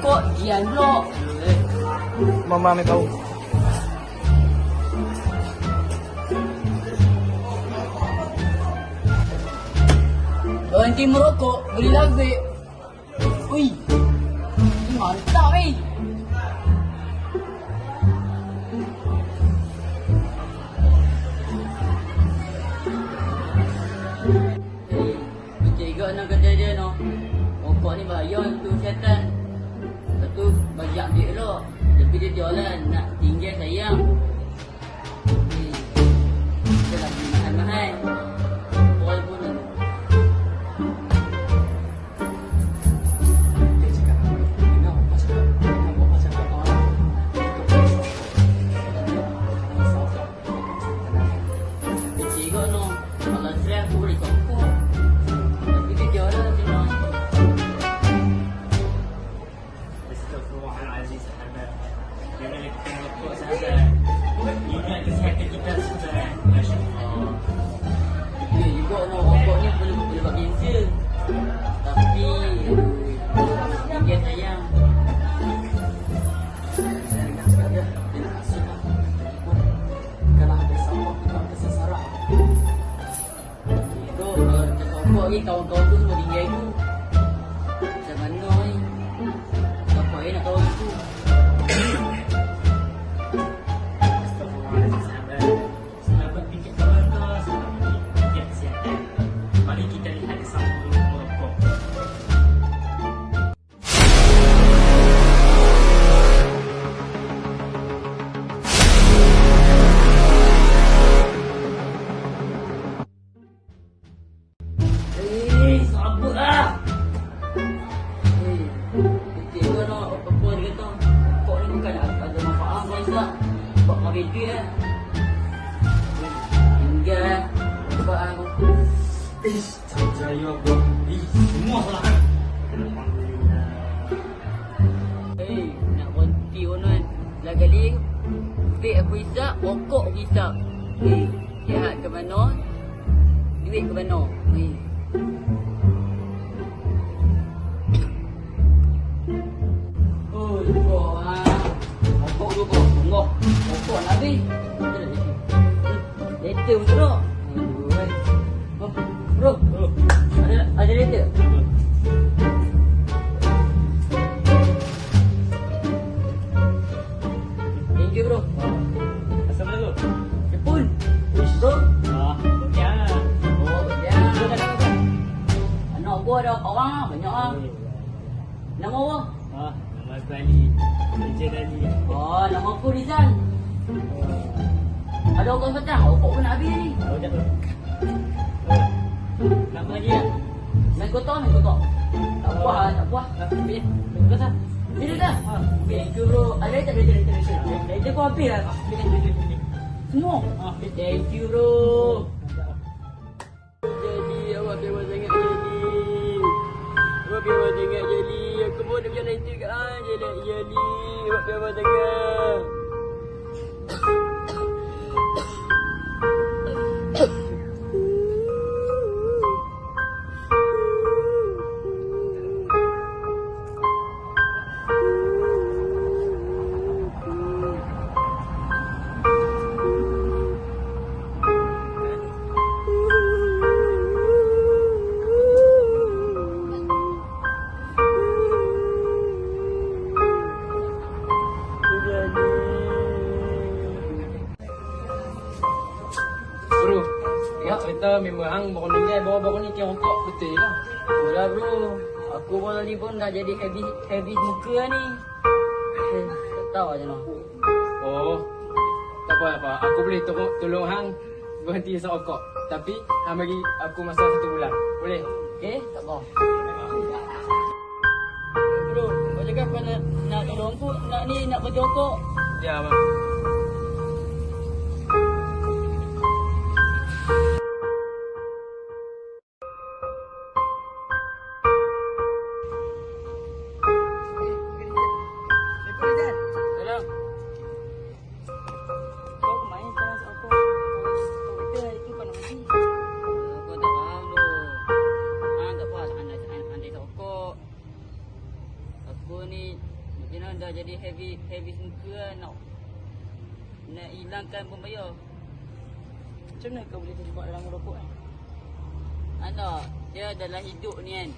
kok gian blok. Mama me tahu. Berhenti merokok, beri lagi. Ui, mantap eh. Okay. Jahat ke mana? Duit ke mana? Okay. Later pun teruk Bro, ada, ada later? Nama apa? Ha, ah, nama Ali. Kerja Ali. Oh, nama aku Rizal? Ah. Ada orang sekarang, orang pun nak habis ni. Oh, jatuh. Nak lagi ya? Main kotor, main kotor. Tak puas, tak puas. Ah, ambil ya. Kau sah. Ambil dah. Ambil yang kuro. Ada tak belajar internasional? Belajar kau ambil lah. Semua. Thank you. kuro. jalan itu ke? Ah jalan yali apa apa tengah? Pun dah jadi heavy heavy muka lah ni. Eh, tahu macam mana. Oh, tak apa apa. Aku boleh tolong, tolong hang berhenti isap rokok. Tapi hang bagi aku masa satu bulan. Boleh? Okay, tak apa. Bro, kau cakap kau nak, nak tolong aku, nak ni, nak berhenti rokok. Ya, bang. Hilangkan pembayar. Macam mana kau boleh terjebak dalam rokok ni? Anda, dia dalam hidup ni kan.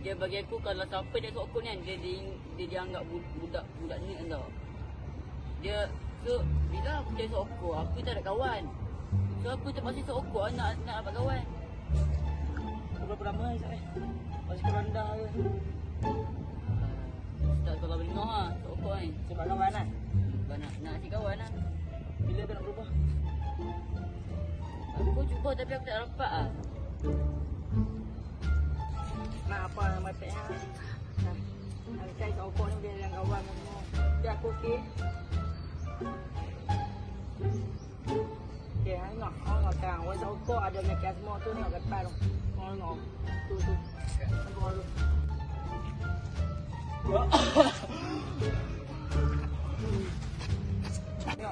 Dia bagi aku kalau siapa dia sokong ni kan, dia, dia, dia dianggap bu- budak budak ni anda. Dia so bila aku jadi sokong, aku tak ada kawan. So aku terpaksa sokong nak nak dapat kawan. Berapa lama Izzat eh? Masih kau rendah ke? Tak sekolah menengah lah, sokong ni. Sebab kawan kan? Bukan nak nak si kawan lah. Bila kau nak berubah? Aku cuba tapi aku tak dapat ah. Nak apa nama pek ha? Nah, Nak cari kat rokok ni dia yang kawan semua. Dia aku okey. Hai ngok. Oh ngok kang. Wei rokok ada mekan semua tu ni kat depan tu. Ngok. Tu tu. Tengok tu.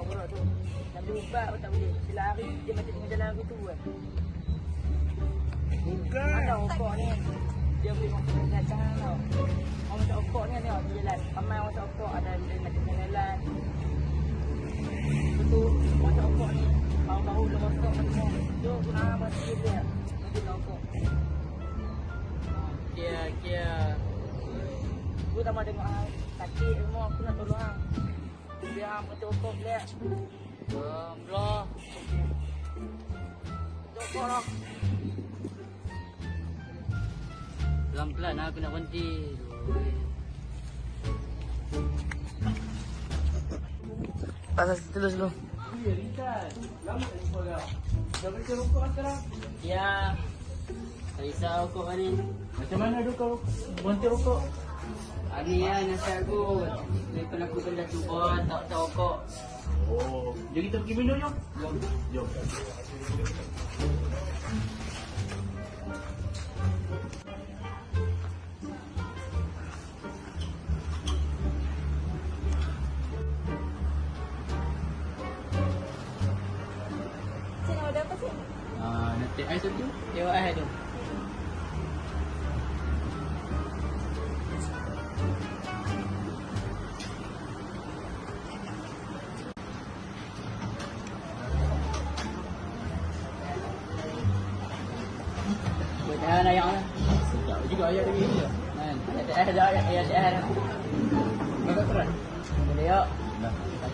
Budak tu. Nak berubah pun tak boleh. Dia lari, dia macam tengah jalan hari tu kan. Bukan. Ada rokok ni. Dia boleh makan kesihatan tau. Orang macam rokok ni tengok dia jalan. Ramai orang macam rokok ada dia macam jalan. Betul. Orang macam rokok ni. Baru-baru dia rokok macam semua. Tu guna mati dia. Nanti rokok. Kia kia. Aku tak mahu tengok hang sakit semua. Aku nak tolong hang. Berhenti rokok dia. Bro. Rokok lah. Pelan-pelan lah aku nak berhenti. Pasal terus dulu. Ya, Rizal. Lama tak jumpa kau. Dah berhenti rokok lah sekarang. Ya. Tak risau rokok kan ni. Macam mana tu kau berhenti rokok? Ni lah nasihat aku. Lepas aku pun dah cuba tak tak rokok. Oh, jom kita pergi minum jom. Jom. Jom. Cik nak order apa cik? Ah, take ais satu? Tengok eh tu.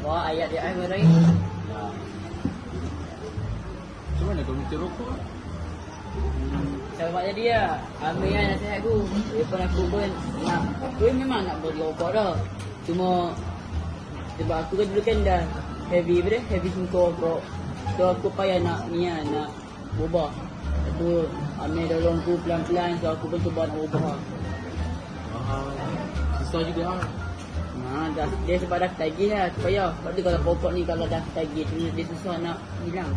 Apa ayat dia ayat. Dah. Macam mana kau berhenti rokok? Buat jadi lah Ambil kan nasihat aku Lepas aku pun nak Aku memang nak berlokok dah Cuma Sebab aku kan dulu kan dah Heavy apa dia Heavy sungguh rokok So aku payah nak ni lah Nak berubah Aku Ambil tolong aku pelan-pelan So aku pun cuba nak berubah Ah, susah juga ah. Nah, dah, dia sebab dah tagih lah Supaya Sebab tu kalau pokok ni Kalau dah tagih Dia, dia susah nak hilang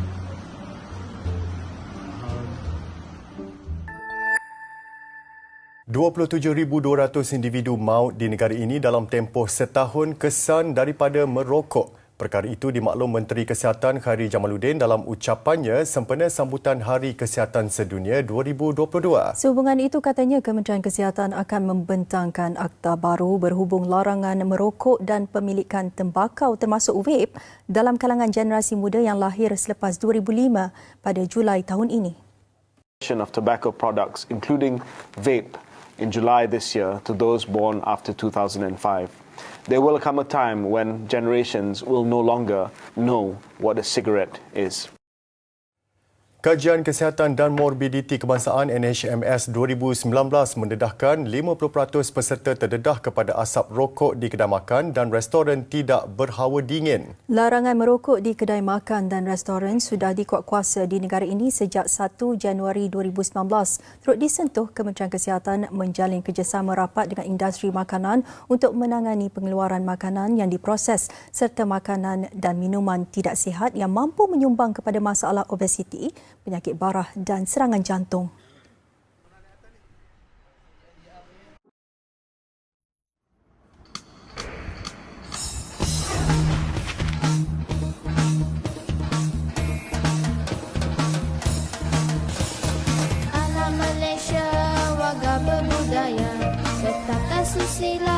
27,200 individu maut di negara ini dalam tempoh setahun kesan daripada merokok. Perkara itu dimaklum Menteri Kesihatan Khairi Jamaluddin dalam ucapannya sempena sambutan Hari Kesihatan Sedunia 2022. Sehubungan itu katanya Kementerian Kesihatan akan membentangkan akta baru berhubung larangan merokok dan pemilikan tembakau termasuk vape dalam kalangan generasi muda yang lahir selepas 2005 pada Julai tahun ini. of tobacco products, including vape, in July this year to those born after 2005. There will come a time when generations will no longer know what a cigarette is. Kajian Kesihatan dan Morbiditi Kebangsaan NHMS 2019 mendedahkan 50% peserta terdedah kepada asap rokok di kedai makan dan restoran tidak berhawa dingin. Larangan merokok di kedai makan dan restoran sudah dikuatkuasa di negara ini sejak 1 Januari 2019. Turut disentuh Kementerian Kesihatan menjalin kerjasama rapat dengan industri makanan untuk menangani pengeluaran makanan yang diproses serta makanan dan minuman tidak sihat yang mampu menyumbang kepada masalah obesiti, penyakit barah dan serangan jantung. Anak Malaysia warga berbudaya Bertata susila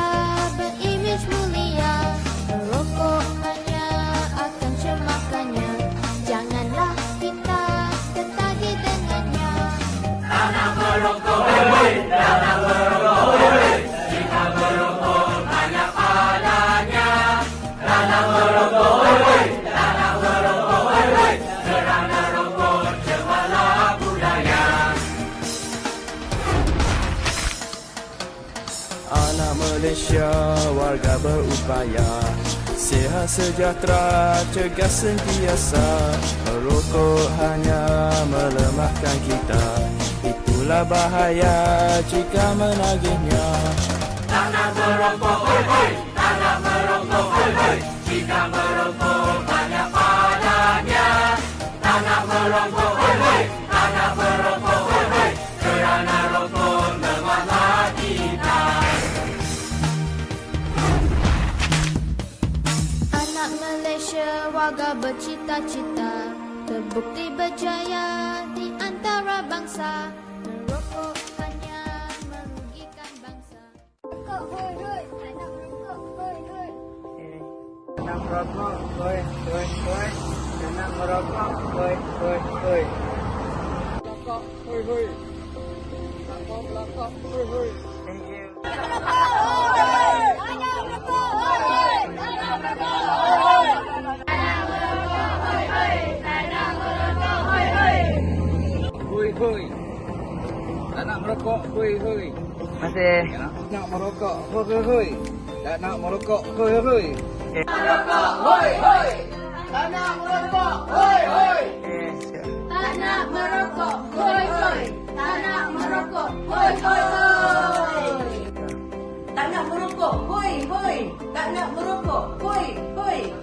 Malaysia warga berupaya. Sihat sejahtera cegah sentiasa. Merokok hanya melemahkan kita. Itulah bahaya jika menagihnya. Anak bercita-cita Terbukti berjaya di antara bangsa Merokok hanya merugikan bangsa Rokok hoi hoi, tak nak merokok hoi hoi Nak merokok, hoi, hoi, hoi. Nak merokok, hoi, hoi, hoi. Merokok, hoi, hoi. Tak mau merokok, hoi, hoi. Thank you. merokok hui hui. Masih. Nak merokok hui hui hui. Tak nak merokok hui hui. Okay. Eh. Nak merokok hui hui. Tak nak merokok hui hui. Tak nak merokok hui hui. Eh, tak nak merokok hui hui. Tak nak merokok hui hui. Tak nak merokok hui hui.